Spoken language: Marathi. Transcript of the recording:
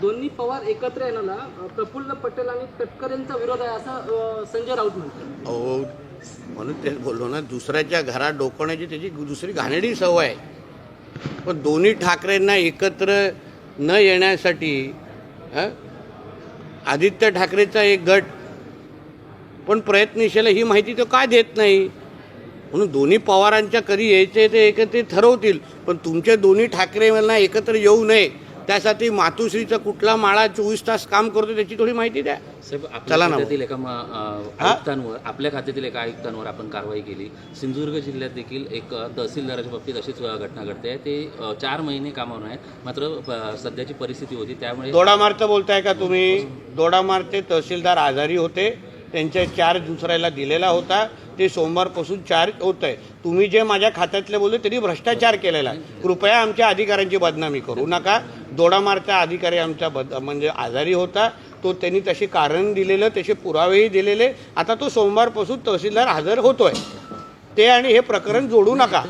दोन्ही पवार एकत्र येण्याला प्रफुल्ल पटेल आणि तटकरेंचा विरोध आहे असं संजय राऊत म्हणतात. अहो म्हणून तेच बोललो ना दुसऱ्याच्या घरात डोकवण्याची त्याची दुसरी घाणेडी सवय आहे. पण दोन्ही ठाकरेंना एकत्र न येण्यासाठी आदित्य ठाकरेचा एक गट पण प्रयत्नशील ही माहिती तो का देत नाही? म्हणून दोन्ही पवारांच्या कधी यायचे ते एकत्र ठरवतील पण तुमच्या दोन्ही ठाकरेंना एकत्र येऊ नये. त्यासाठी मातुश्रीचा कुठला माळा चोवीस तास काम करतो त्याची थोडी माहिती द्या. चला ना खात्यातील एका हा? आयुक्तांवर आपल्या खात्यातील एका आयुक्तांवर आपण कारवाई केली. सिंधुदुर्ग जिल्ह्यात देखील एक तहसीलदाराच्या बाबतीत अशीच घटना घडते. आहे ते चार महिने कामावर आहेत मात्र सध्याची परिस्थिती होती. त्यामुळे दोडामारचं बोलताय का तुम्ही? दोडामारचे तहसीलदार आजारी होते. त्यांच्या चार्ज दुसऱ्याला दिलेला होता. ते सोमवारपासून चार्ज होत आहे. तुम्ही जे माझ्या खात्यातले बोलले त्यांनी भ्रष्टाचार केलेला आहे. कृपया आमच्या अधिकाऱ्यांची बदनामी करू नका. दोडामारचा अधिकारी आमचा बद म्हणजे आजारी होता. तो त्यांनी तशी कारण दिलेलं तसे पुरावेही दिलेले. आता तो सोमवारपासून तहसीलदार हजर होतोय. ते आणि हे प्रकरण जोडू नका.